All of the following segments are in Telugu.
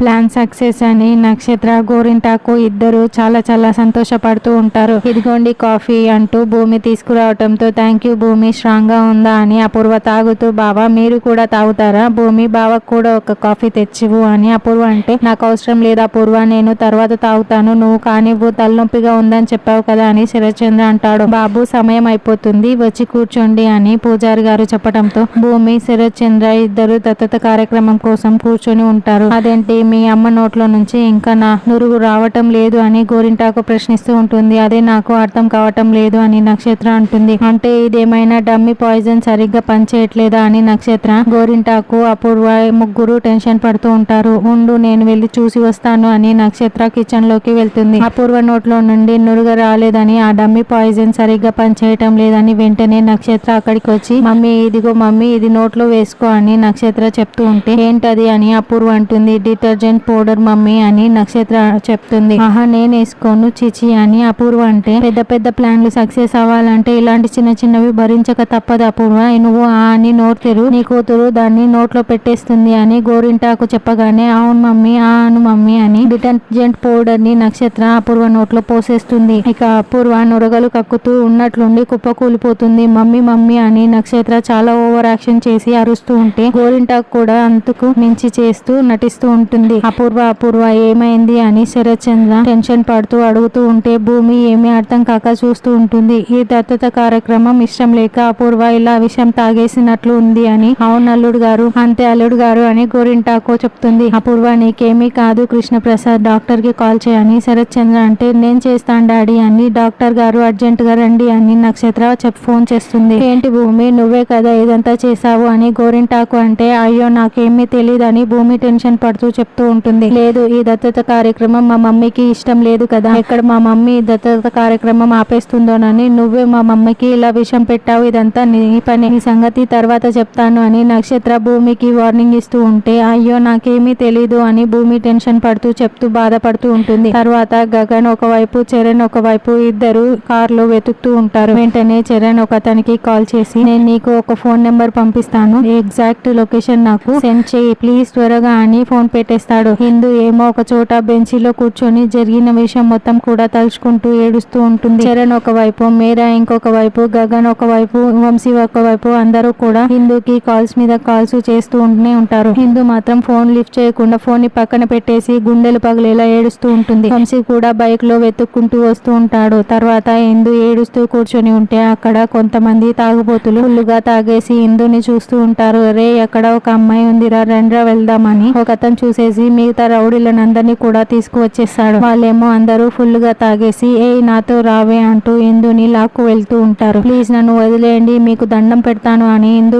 ప్లాన్ సక్సెస్ అని నక్షత్ర గోరింటాకు ఇద్దరు చాలా చాలా సంతోషపడుతూ ఉంటారు. ఇదిగోండి కాఫీ అంటూ భూమి తీసుకురావటంతో థ్యాంక్ యూ భూమి స్ట్రాంగ్గా ఉందా అని అపూర్వ తాగుతూ బావా మీరు కూడా తాగుతారా? భూమి బావకు కూడా ఒక కాఫీ తెచ్చివు అని అపూర్వ అంటే నాకు అవసరం లేదు అపూర్వ నేను తర్వాత తాగుతాను. నువ్వు కానివ్వు తలనొప్పిగా ఉందని చెప్పావు కదా అని శరత్చంద్ర అంటాడు. బాబు సమయం అయిపోతుంది వచ్చి కూర్చోండి అని పూజారి గారు చెప్పడంతో భూమి శరత్చంద్ర ఇద్దరు దత్తత కార్యక్రమం కోసం కూర్చొని ఉంటారు. అదేంటి? మీ అమ్మ నోట్లో నుంచి ఇంకా నా నురుగు రావటం లేదు అని గోరింటాకు ప్రశ్నిస్తూ ఉంటుంది. అదే నాకు అర్థం కావటం లేదు అని నక్షత్ర అంటుంది. అంటే ఇదేమైనా డమ్మి పాయిజన్ సరిగ్గా పనిచేయట్లేదా అని నక్షత్ర గోరింటాకు అపూర్వ ముగ్గురు టెన్షన్ పడుతూ ఉంటారు. ఉండు నేను వెళ్ళి చూసి వస్తాను అని నక్షత్ర కిచెన్లోకి వెళ్తుంది. అపూర్వ నోట్లో నుండి నురుగ రాలేదని ఆ డమ్మి పాయిజన్ సరిగ్గా పనిచేయటం లేదని వెంటనే నక్షత్ర అక్కడికి వచ్చి మమ్మీ ఇదిగో మమ్మీ ఇది నోట్లో వేసుకో అని నక్షత్ర చెప్తూ ఉంటే ఏంటది? అని అపూర్వ అంటుంది. డిటర్జెంట్ పౌడర్ మమ్మీ అని నక్షత్ర చెప్తుంది. ఆహా నేను వేసుకోను చిచి అని అపూర్వ అంటే పెద్ద పెద్ద ప్లాన్లు సక్సెస్ అవ్వాలంటే ఇలాంటి చిన్న చిన్నవి భరించక తప్పదు అపూర్వ. నువ్వు ఆ అని నోరు తెరు నీ కూతురు దాన్ని నోట్లో పెట్టేస్తుంది అని గోరింటాకు చెప్పగానే అవును మమ్మీ ఆ అను మమ్మీ అని డిటర్జెంట్ పౌడర్ని నక్షత్ర అపూర్వ నోట్లో పోసేస్తుంది. ఇక అపూర్వ నొరగలు కక్కుతూ ఉన్నట్లుండి కుప్పకూలిపోతుంది మమ్మీ మమ్మీ అని నక్షత్ర చాలా ఓవర్ యాక్షన్ చేసి అరుస్తూ ఉంటే గోరింటాకు కూడా అంతకు మించి చేస్తూ నటిస్తూ ఉంటుంది. అపూర్వ అపూర్వ ఏమైంది అని శరత్చంద్ర టెన్షన్ పడుతూ అడుగుతూ ఉంటే భూమి ఏమీ అర్థం కాక చూస్తూ ఉంటుంది. ఈ దత్తత కార్యక్రమం ఇష్టం లేక అపూర్వ ఇలా విషయం తాగేసినట్లు ఉంది అని అవును అల్లుడు గారు అంతే అల్లుడు గారు అని గోరింటాకో చెప్తుంది. అపూర్వ నీకేమీ కాదు కృష్ణప్రసాద్ డాక్టర్కి కాల్ చేయని శరత్ చంద్ర అంటే నేను చేస్తాను డాడీ అని డాక్టర్ గారు అర్జెంట్గా రండి అని నక్షత్ర ఫోన్ చేస్తుంది. ఏంటి భూమి నువ్వే కదా ఇదంతా చేసావు అని గోరింటాకు అంటే అయ్యో నాకేమీ తెలియదు అని భూమి టెన్షన్ పడుతూ చెప్తూ ఉంటుంది. లేదు ఈ దత్తత కార్యక్రమం మా మమ్మీకి ఇష్టం లేదు కదా. ఇక్కడ మా మమ్మీ ఈ దత్తత కార్యక్రమం ఆపేస్తుందోనని నువ్వే మా మమ్మీకి ఇలా విషం పెట్టావు ఇదంతా నీ పని. ఈ సంగతి తర్వాత చెప్తాను అని నక్షత్ర భూమికి వార్నింగ్ ఇస్తూ ఉంటే అయ్యో నాకేమీ తెలీదు అని భూమి టెన్షన్ పడుతూ చెప్తూ బాధపడుతూ ఉంటుంది. తర్వాత గగన్ ఒకవైపు చరణ్ ఒకవైపు ఇద్దరు కార్లో వెతుకుతూ ఉంటారు. వెంటనే చరణ్ ఒక అతనికి కాల్ చేసి నేను నీకు ఒక ఫోన్ నెంబర్ పంపిస్తాను. ఎగ్జాక్ట్ లొకేషన్ నాకు సెండ్ చేయి. ప్లీజ్ త్వరగా అని ఫోన్ చేస్తాడు. హిందూ ఏమో ఒక చోట బెంచీలో కూర్చొని జరిగిన విషయం మొత్తం కూడా తలుచుకుంటూ ఏడుస్తూ ఉంటుంది. చరణ్ ఒకవైపు మేరా ఇంకొక వైపు గగన్ ఒకవైపు వంశీ ఒకవైపు అందరూ కూడా హిందూకి కాల్స్ మీద కాల్స్ చేస్తూ ఉంటూనే ఉంటారు. హిందూ మాత్రం ఫోన్ లిఫ్ట్ చేయకుండా ఫోన్ని పక్కన పెట్టేసి గుండెలు పగిలేలా ఏడుస్తూ ఉంటుంది. వంశీ కూడా బైక్లో వెతుక్కుంటూ వస్తూ ఉంటాడు. తర్వాత హిందూ ఏడుస్తూ కూర్చొని ఉంటే అక్కడ కొంతమంది తాగుబోతులు ఫుల్లుగా తాగేసి హిందూని చూస్తూ ఉంటారు. రే అక్కడ ఒక అమ్మాయి ఉందిరా రెండ్రా వెళ్దామని. ఒక అతను చూసేసి మిగతా రౌడీలనందరినీ కూడా తీసుకువచ్చేస్తాడు. వాళ్ళేమో అందరూ ఫుల్గా తాగేసి ఏ నాతో రావే అంటూ ఇందుని లాక్కు వెళ్తూ ఉంటారు. ప్లీజ్ నన్ను వదిలేయండి మీకు దండం పెడతాను అని ఇందు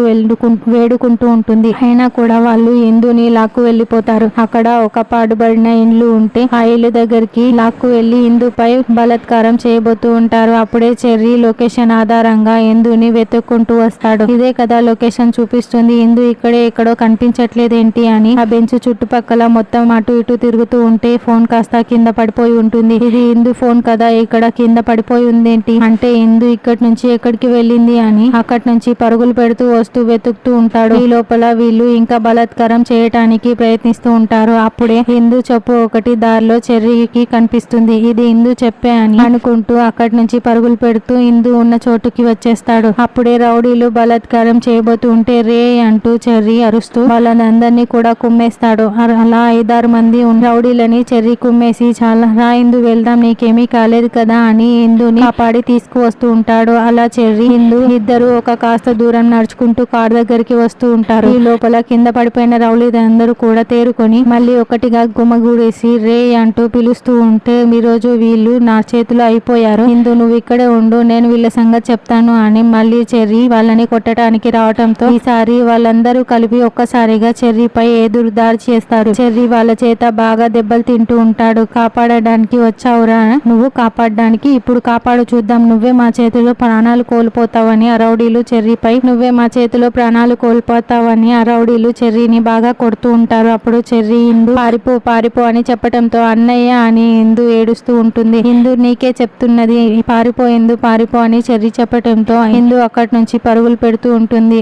వేడుకుంటూ ఉంటుంది. అయినా కూడా వాళ్ళు ఇందుని లాక్కు వెళ్ళిపోతారు. అక్కడ ఒక పాడుబడిన ఇండ్లు ఉంటే ఆ ఇల్లు దగ్గరికి లాక్కు వెళ్ళి ఇందుపై బలత్కారం చేయబోతూ ఉంటారు. అప్పుడే చెర్రీ లొకేషన్ ఆధారంగా ఇందుని వెతుక్కుంటూ వస్తాడు. ఇదే కదా లొకేషన్ చూపిస్తుంది. ఇందు ఇక్కడే ఎక్కడో కనిపించట్లేదేంటి అని ఆ బెంచ్ చుట్టుపక్కల మొత్తం అటు ఇటు తిరుగుతూ ఉంటే ఫోన్ కాస్త కింద పడిపోయి ఉంటుంది. ఇది హిందూ ఫోన్ కదా ఇక్కడ కింద పడిపోయి ఉందేంటి? అంటే ఇందు ఇక్కడి నుంచి ఎక్కడికి వెళ్ళింది అని అక్కడి నుంచి పరుగులు పెడుతూ వస్తూ వెతుకుతూ ఉంటాడు. ఈ లోపల వీళ్ళు ఇంకా బలాత్కారం చేయటానికి ప్రయత్నిస్తూ ఉంటారు. అప్పుడే హిందూ చెప్పు ఒకటి దారిలో చెర్రీకి కనిపిస్తుంది. ఇది హిందూ చెప్పే అని అనుకుంటూ అక్కడి నుంచి పరుగులు పెడుతూ హిందూ ఉన్న చోటుకి వచ్చేస్తాడు. అప్పుడే రౌడీలు బలాత్కారం చేయబోతూ ఉంటే రే అంటూ చెర్రీ అరుస్తూ వాళ్ళందరినీ కూడా కుమ్మేస్తాడు. అలా ఐదారు మంది రౌడీలని చెర్రి కుమ్మేసి చాలా రా ఇందు వెళ్దాం నీకేమీ కాలేదు కదా అని ఇందుని కాపాడి తీసుకువస్తూ ఉంటాడు. అలా చెర్రి ఇందు ఇద్దరు ఒక కాస్త దూరం నడుచుకుంటూ కార్ దగ్గరికి వస్తూ ఉంటారు. ఈ లోపల కింద పడిపోయిన రౌడీలందరూ కూడా తేరుకొని మళ్ళీ ఒకటిగా గుమగూడేసి రే అంటూ పిలుస్తూ ఉంటే ఈ రోజు వీళ్ళు నా చేతిలో అయిపోయారు. ఇందు నువ్వు ఇక్కడే ఉండు నేను వీళ్ళ సంగతి చెప్తాను అని మళ్ళీ చెర్రీ వాళ్ళని కొట్టడానికి రావటంతో ఈసారి వాళ్ళందరూ కలిపి ఒక్కసారిగా చెర్రీపై ఎదురు దాడి చేస్తారు. చెర్రీ వాళ్ళ చేత బాగా దెబ్బలు తింటూ ఉంటాడు. కాపాడడానికి వచ్చావురా. నువ్వు కాపాడడానికి ఇప్పుడు కాపాడు చూద్దాం. నువ్వే మా చేతిలో ప్రాణాలు కోల్పోతావని ఆ రౌడీలు చెర్రీపై నువ్వే మా చేతిలో ప్రాణాలు కోల్పోతావని ఆ రౌడీలు చెర్రీని బాగా కొడుతూ ఉంటారు. అప్పుడు చెర్రీ ఇందు పారిపో పారిపో అని చెప్పటంతో అన్నయ్య అని ఇందు ఏడుస్తూ ఉంటుంది. ఇందు నీకే చెప్తున్నది పారిపో ఇందు పారిపో అని చెర్రీ చెప్పటంతో ఇందు అక్కడి నుంచి పరుగులు పెడుతూ ఉంటుంది.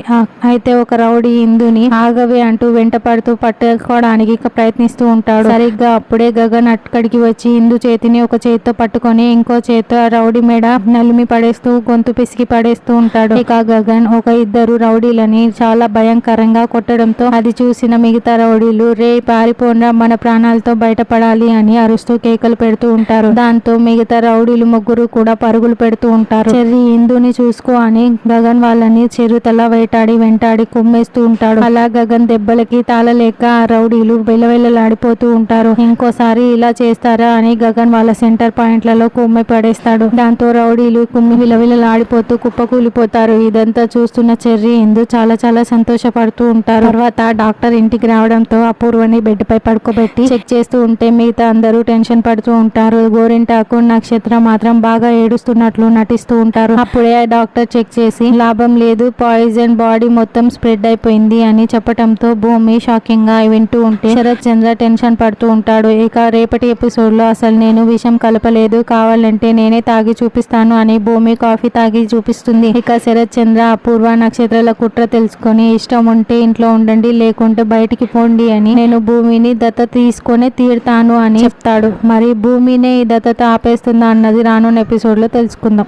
అయితే ఒక రౌడీ ఇందుని ఆగవే అంటూ వెంట పడుతూ పట్టుకోవడానికి ప్రయత్నిస్తూ ఉంటాడు. సరిగ్గా అప్పుడే గగన్ అక్కడికి వచ్చి ఇందు చేతిని ఒక చేతితో పట్టుకొని ఇంకో చేతితో ఆ రౌడీ మెడ నలిమి పడేస్తూ గొంతు పిసికి పడేస్తూ ఉంటాడు. ఇక గగన్ ఒక ఇద్దరు రౌడీలని చాలా భయంకరంగా కొట్టడంతో అది చూసిన మిగతా రౌడీలు రే పారిపోండా మన ప్రాణాలతో బయటపడాలి అని అరుస్తూ కేకలు పెడుతూ ఉంటారు. దాంతో మిగతా రౌడీలు ముగ్గురు కూడా పరుగులు పెడుతూ ఉంటారు. చెర్రి ఇందుని చూసుకో అని గగన్ వాళ్ళని చెరుతల వేటాడి వెంటాడి కుమ్మేస్తూ ఉంటాడు. అలా గగన్ దెబ్బలకి తాళలేక ఆ రౌడీలు వెలవెలలాడిపోతూ ఉంటారు. ఇంకోసారి ఇలా చేస్తారా అని గగన్ వాళ్ళ సెంటర్ పాయింట్లలో కుమ్మి పడేస్తాడు. దాంతో రౌడీలు కుమ్మి విలవిలలాడిపోతూ కుప్పకూలిపోతారు. ఇదంతా చూస్తున్న చెర్రీ ఇందు చాలా చాలా సంతోషపడుతూ ఉంటారు. తర్వాత డాక్టర్ ఇంటికి రావడంతో అపూర్వని బెడ్ పై పడుకోబెట్టి చెక్ చేస్తూ ఉంటే మిగతా అందరూ టెన్షన్ పడుతూ ఉంటారు. గోరింటాకు నక్షత్ర మాత్రం బాగా ఏడుస్తున్నట్లు నటిస్తూ ఉంటారు. అప్పుడే ఆ డాక్టర్ చెక్ చేసి లాభం లేదు పాయిజన్ బాడీ మొత్తం స్ప్రెడ్ అయిపోయింది అని చెప్పటంతో భూమి షాకింగ్గా వింటూ ఉంటే భరత్ చంద్ర టెన్షన్ పడుతూ ఉంటాడు. ఇక రేపటి ఎపిసోడ్లో అసలు నేను విషం కలపలేదు. కావాలంటే నేనే తాగి చూపిస్తాను అని భూమి కాఫీ తాగి చూపిస్తుంది. ఇక శరత్ చంద్ర అపూర్వ నక్షత్రాల కుట్ర తెలుసుకొని ఇష్టం ఉంటే ఇంట్లో ఉండండి లేకుంటే బయటికి పోండి అని నేను భూమిని దత్త తీసుకొని తీరుతాను అని చెప్తాడు. మరి భూమినే ఈ దత్తత ఆపేస్తుందా అన్నది రానున్న ఎపిసోడ్లో తెలుసుకుందాం.